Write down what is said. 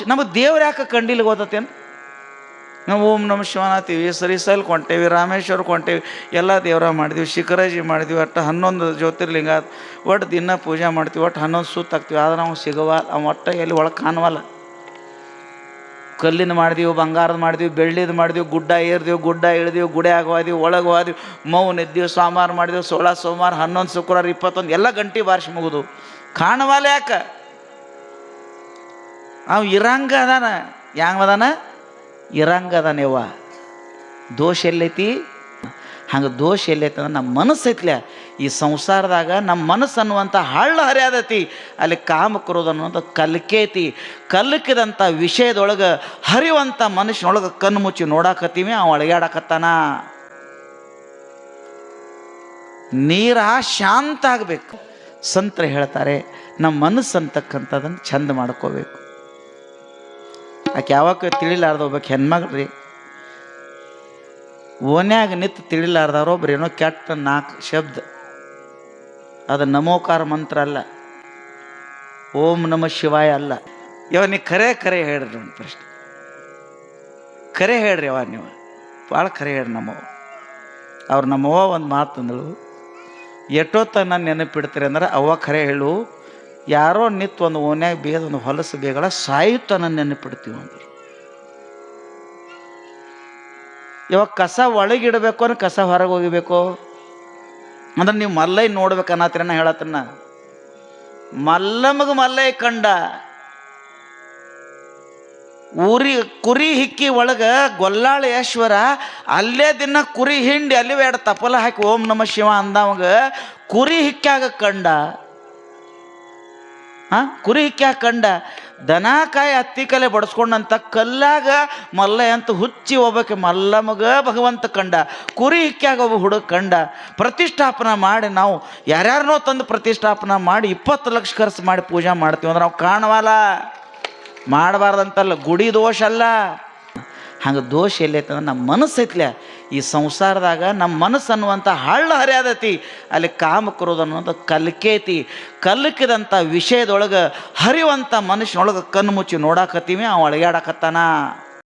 ದೋಷ ನಮಗೆ ದೇವ್ರು ಯಾಕೆ ಕಂಡಿಲ್ಲಿ ಓದತ್ತೇನು ನಾವು ಓಂ ನಮ ಶಿವನಾತೀವಿ ಸರಿಸಲ್ ಕೊಂಟೇವಿ, ರಾಮೇಶ್ವರ ಕೊಂಟೇವಿ, ಎಲ್ಲ ದೇವರ ಮಾಡಿದ್ವಿ, ಶಿಖರಾಜಿ ಮಾಡಿದ್ವಿ, ಒಟ್ಟು ಹನ್ನೊಂದು ಜ್ಯೋತಿರ್ಲಿಂಗ ಒಟ್ಟು ದಿನ ಪೂಜೆ ಮಾಡ್ತೀವಿ ಒಟ್ಟು ಹನ್ನೊಂದು ಸುತ್ತ ಹಾಕ್ತೀವಿ, ಆದ್ರೆ ನಾವು ಸಿಗವ ಅವ ಒಟ್ಟು ಎಲ್ಲಿ ಒಳಗೆ ಕಾಣವಲ್ಲ. ಕಲ್ಲಿನ ಮಾಡಿದೀವಿ, ಬಂಗಾರದ ಮಾಡಿದ್ವಿ, ಬೆಳ್ಳಿದ ಮಾಡಿದ್ವಿ, ಗುಡ್ಡ ಏರ್ದೀವಿ, ಗುಡ್ಡ ಇಳಿದೀವಿ ಗುಡೆ ಆಗೋದಿವಿ ಒಳಗೆ ಹೋದಿವಿ, ಮೌನ ಇದ್ದೀವಿ ಸೋಮವಾರ ಮಾಡಿದೀವಿ, ಸೋಳ ಸೋಮವಾರ, ಹನ್ನೊಂದು ಶುಕ್ರವಾರ, ಇಪ್ಪತ್ತೊಂದು, ಎಲ್ಲ ಗಂಟೆ ಬಾರಿಸಿ ಮುಗಿದು. ಕಾಣವಲ್ಲ ಯಾಕೆ? ಅವ ಇರಂಗ ಅದಾನ. ಯಾಂಗ ಅದಾನ? ಇರಂಗ ದೋಷ ಎಲ್ಲೈತಿ? ಹಂಗೆ ದೋಷ ಎಲ್ಲೈತಂದ್ರೆ ನಮ್ಮ ಮನಸ್ಸು ಐತ್ಲೆ. ಈ ಸಂಸಾರದಾಗ ನಮ್ಮ ಮನಸ್ಸು ಅನ್ನುವಂಥ ಹಳ್ಳ ಹರಿಯಾದತಿ. ಅಲ್ಲಿ ಕಾಮಕ್ರೋಧ ಅನ್ನುವಂಥ ಕಲ್ಕೇತಿ ಕಲ್ಕಿದಂಥ ವಿಷಯದೊಳಗೆ ಹರಿಯುವಂಥ ಮನುಷ್ಯನೊಳಗೆ ಕಣ್ಣು ಮುಚ್ಚಿ ನೋಡಾಕತ್ತೀವಿ, ಅವ ಅಳಗ್ಯಾಡಕತ್ತಾನ. ನೀರ ಶಾಂತ ಆಗಬೇಕು. ಸಂತರ ಹೇಳ್ತಾರೆ ನಮ್ಮ ಮನಸ್ಸು ಅಂತಕ್ಕಂಥದ್ದನ್ನು ಚಂದ ಮಾಡ್ಕೋಬೇಕು. ಆಕೆ ಯಾವಾಗ ತಿಳಿಲಾರ್ದ ಒಬ್ಬಾಕೆ ರೀ ಓನ್ಯಾಗ ನಿತ್ತು ತಿಳಿಲಾರ್ದವ್ರು ಒಬ್ರು ಏನೋ ಕೆಟ್ಟ ನಾಲ್ಕು ಶಬ್ದ. ಅದು ನಮೋಕಾರ ಮಂತ್ರ ಅಲ್ಲ. ಓಂ ನಮ ಶಿವಾಯ ಅಲ್ಲ. ಇವ ನೀ ಖರೆ ಖರೆ ಹೇಳ್ರಿ ಒಂದು ಪ್ರಶ್ನೆ. ಖರೆ ಹೇಳ್ರಿ ಅವ ನೀವು. ಭಾಳ ಖರೆ ಹೇಳ್ರಿ ನಮ್ಮವ್ವ. ಅವ್ರು ನಮ್ಮವ್ವ ಒಂದು ಮಾತು ಅಂದಳು ಎಷ್ಟೊತ್ತ ನಾನು ನೆನಪಿಡ್ತೀರಿ ಅಂದ್ರೆ ಅವ್ವ ಖರೆ ಹೇಳು ಯಾರೋ ನಿತ್ತು ಒಂದು ಓನ್ಯಾಗ ಬೇದ ಒಂದು ಹೊಲಸು ಬೇಗಳ ಸಾಯುತ್ತ ನೆನಪಿಡ್ತೀವಿ ಅಂದ್ರೆ ಇವಾಗ ಕಸ ಒಳಗಿಡಬೇಕು ಅಂದ್ರೆ ಕಸ ಹೊರಗೆ ಹೋಗಿಬೇಕು. ಅಂದ್ರೆ ನೀವು ಮಲ್ಲೈ ನೋಡ್ಬೇಕು ಅನ್ನತ್ರಿ ನಾ ಹೇಳತ್ತನ್ನ. ಮಲ್ಲಮಗ ಮಲ್ಲೈ ಕಂಡ. ಊರಿ ಕುರಿ ಹಿಕ್ಕಿ ಒಳಗೆ ಗೊಲ್ಲಾಳೇಶ್ವರ ಅಲ್ಲೇ ದಿನ ಕುರಿ ಹಿಂಡಿ ಅಲ್ಲಿ ಎರಡು ತಪಲ ಹಾಕಿ ಓಂ ನಮ ಶಿವ ಅಂದವಾಗ ಕುರಿ ಹಿಕ್ಕಾಗ ಕಂಡ. ಹಾ? ಕುರಿ ಹಿಕ್ಕ್ಯಾ ಕಂಡ ದನಕಾಯಿ ಹತ್ತಿ ಕಲೆ ಬಡಿಸ್ಕೊಂಡಂತ ಕಲ್ಲಾಗ ಮಲ್ಲ ಅಂತ ಹುಚ್ಚಿ ಹೋಗ್ಬೇಕು ಮಲ್ಲಮಗ ಭಗವಂತ ಕಂಡ. ಕುರಿ ಹಿಕ್ಕ್ಯಾಗ ಒಬ್ಬ ಹುಡುಗ ಕಂಡ. ಪ್ರತಿಷ್ಠಾಪನ ಮಾಡಿ ನಾವು ಯಾರ್ಯಾರನೋ ತಂದು ಪ್ರತಿಷ್ಠಾಪನ ಮಾಡಿ ಇಪ್ಪತ್ತು ಲಕ್ಷ ಖರ್ಚು ಮಾಡಿ ಪೂಜೆ ಮಾಡ್ತೀವಿ ಅಂದ್ರೆ ನಾವು ಕಾಣವಲ್ಲ. ಮಾಡಬಾರ್ದಂತಲ್ಲ, ಗುಡಿ ದೋಷ ಅಲ್ಲ. ಹಂಗೆ ದೋಷ ಎಲ್ಲೈತಂದ್ರೆ ನಮ್ಮ ಮನಸ್ಸು ಐತ್ಲೆ. ಈ ಸಂಸಾರದಾಗ ನಮ್ಮ ಮನಸ್ಸು ಅನ್ನುವಂಥ ಹಳ್ಳ ಹರಿಯಾದತಿ. ಅಲ್ಲಿ ಕಾಮಕ್ರೋಧ ಅನ್ನುವಂಥ ಕಲ್ಕೇತಿ ಕಲ್ಕಿದಂಥ ವಿಷಯದೊಳಗೆ ಹರಿಯುವಂಥ ಮನುಷ್ಯನೊಳಗೆ ಕಣ್ಣು ಮುಚ್ಚಿ ನೋಡಾಕತ್ತೀವಿ, ಅವ ಅಳಗ್ಯಾಡಕತ್ತಾನ